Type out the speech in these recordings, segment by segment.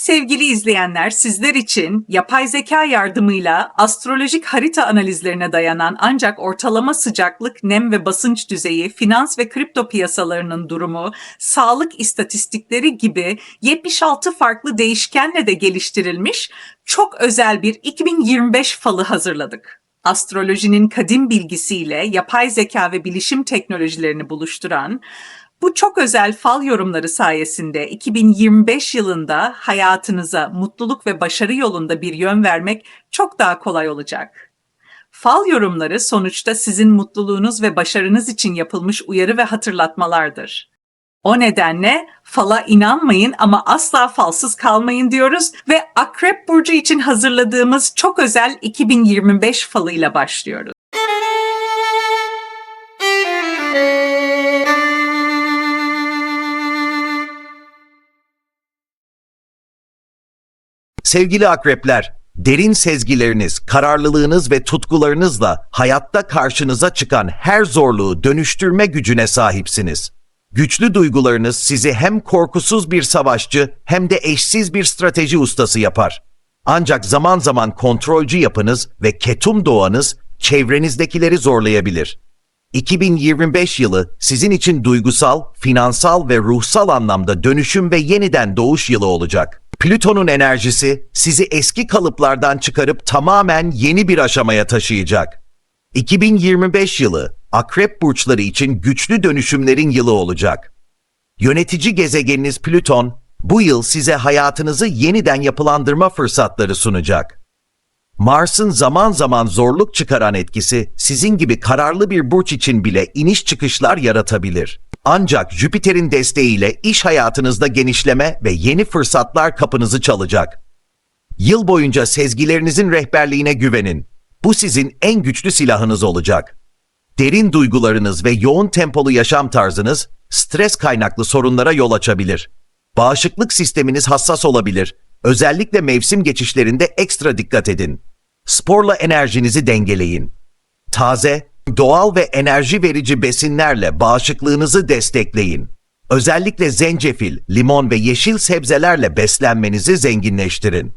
Sevgili izleyenler, sizler için yapay zeka yardımıyla astrolojik harita analizlerine dayanan ancak ortalama sıcaklık, nem ve basınç düzeyi, finans ve kripto piyasalarının durumu, sağlık istatistikleri gibi 76 farklı değişkenle de geliştirilmiş çok özel bir 2025 falı hazırladık. Astrolojinin kadim bilgisiyle yapay zeka ve bilişim teknolojilerini buluşturan bu çok özel fal yorumları sayesinde 2025 yılında hayatınıza mutluluk ve başarı yolunda bir yön vermek çok daha kolay olacak. Fal yorumları sonuçta sizin mutluluğunuz ve başarınız için yapılmış uyarı ve hatırlatmalardır. O nedenle fala inanmayın ama asla falsız kalmayın diyoruz ve Akrep Burcu için hazırladığımız çok özel 2025 falıyla başlıyoruz. Sevgili akrepler, derin sezgileriniz, kararlılığınız ve tutkularınızla hayatta karşınıza çıkan her zorluğu dönüştürme gücüne sahipsiniz. Güçlü duygularınız sizi hem korkusuz bir savaşçı hem de eşsiz bir strateji ustası yapar. Ancak zaman zaman kontrolcü yapınız ve ketum doğanız çevrenizdekileri zorlayabilir. 2025 yılı sizin için duygusal, finansal ve ruhsal anlamda dönüşüm ve yeniden doğuş yılı olacak. Plüton'un enerjisi sizi eski kalıplardan çıkarıp tamamen yeni bir aşamaya taşıyacak. 2025 yılı akrep burçları için güçlü dönüşümlerin yılı olacak. Yönetici gezegeniniz Plüton bu yıl size hayatınızı yeniden yapılandırma fırsatları sunacak. Mars'ın zaman zaman zorluk çıkaran etkisi sizin gibi kararlı bir burç için bile iniş çıkışlar yaratabilir. Ancak Jüpiter'in desteğiyle iş hayatınızda genişleme ve yeni fırsatlar kapınızı çalacak. Yıl boyunca sezgilerinizin rehberliğine güvenin. Bu sizin en güçlü silahınız olacak. Derin duygularınız ve yoğun tempolu yaşam tarzınız stres kaynaklı sorunlara yol açabilir. Bağışıklık sisteminiz hassas olabilir. Özellikle mevsim geçişlerinde ekstra dikkat edin. Sporla enerjinizi dengeleyin. Taze, doğal ve enerji verici besinlerle bağışıklığınızı destekleyin. Özellikle zencefil, limon ve yeşil sebzelerle beslenmenizi zenginleştirin.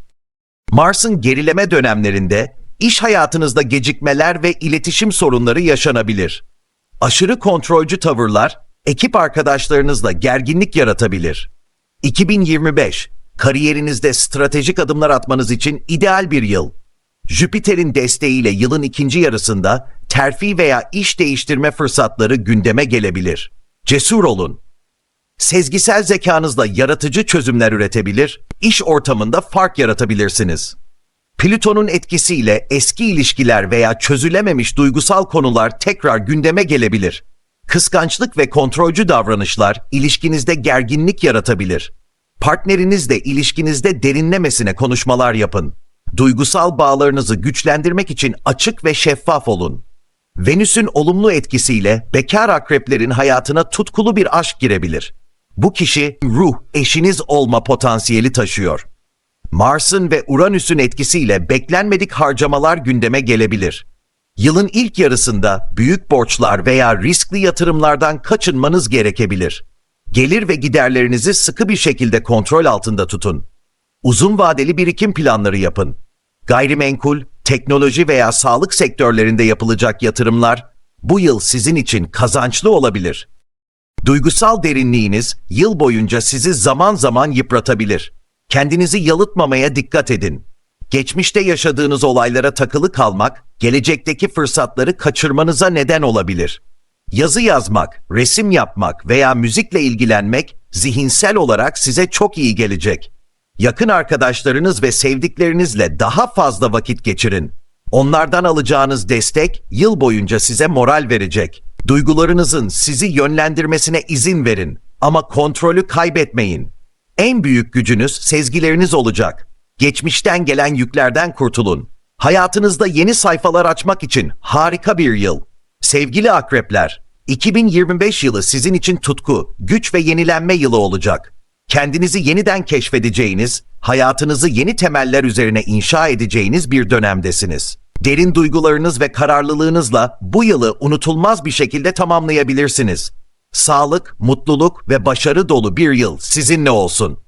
Mars'ın gerileme dönemlerinde iş hayatınızda gecikmeler ve iletişim sorunları yaşanabilir. Aşırı kontrolcü tavırlar ekip arkadaşlarınızla gerginlik yaratabilir. 2025 kariyerinizde stratejik adımlar atmanız için ideal bir yıl. Jüpiter'in desteğiyle yılın ikinci yarısında terfi veya iş değiştirme fırsatları gündeme gelebilir. Cesur olun. Sezgisel zekanızla yaratıcı çözümler üretebilir, iş ortamında fark yaratabilirsiniz. Plüton'un etkisiyle eski ilişkiler veya çözülememiş duygusal konular tekrar gündeme gelebilir. Kıskançlık ve kontrolcü davranışlar ilişkinizde gerginlik yaratabilir. Partnerinizle ilişkinizde derinlemesine konuşmalar yapın. Duygusal bağlarınızı güçlendirmek için açık ve şeffaf olun. Venüs'ün olumlu etkisiyle bekar akreplerin hayatına tutkulu bir aşk girebilir. Bu kişi ruh, eşiniz olma potansiyeli taşıyor. Mars'ın ve Uranüs'ün etkisiyle beklenmedik harcamalar gündeme gelebilir. Yılın ilk yarısında büyük borçlar veya riskli yatırımlardan kaçınmanız gerekebilir. Gelir ve giderlerinizi sıkı bir şekilde kontrol altında tutun. Uzun vadeli birikim planları yapın. Gayrimenkul, teknoloji veya sağlık sektörlerinde yapılacak yatırımlar bu yıl sizin için kazançlı olabilir. Duygusal derinliğiniz yıl boyunca sizi zaman zaman yıpratabilir. Kendinizi yalıtmamaya dikkat edin. Geçmişte yaşadığınız olaylara takılı kalmak, gelecekteki fırsatları kaçırmanıza neden olabilir. Yazı yazmak, resim yapmak veya müzikle ilgilenmek zihinsel olarak size çok iyi gelecek. Yakın arkadaşlarınız ve sevdiklerinizle daha fazla vakit geçirin. Onlardan alacağınız destek yıl boyunca size moral verecek. Duygularınızın sizi yönlendirmesine izin verin ama kontrolü kaybetmeyin. En büyük gücünüz sezgileriniz olacak. Geçmişten gelen yüklerden kurtulun. Hayatınızda yeni sayfalar açmak için harika bir yıl. Sevgili akrepler, 2025 yılı sizin için tutku, güç ve yenilenme yılı olacak. Kendinizi yeniden keşfedeceğiniz, hayatınızı yeni temeller üzerine inşa edeceğiniz bir dönemdesiniz. Derin duygularınız ve kararlılığınızla bu yılı unutulmaz bir şekilde tamamlayabilirsiniz. Sağlık, mutluluk ve başarı dolu bir yıl sizinle olsun.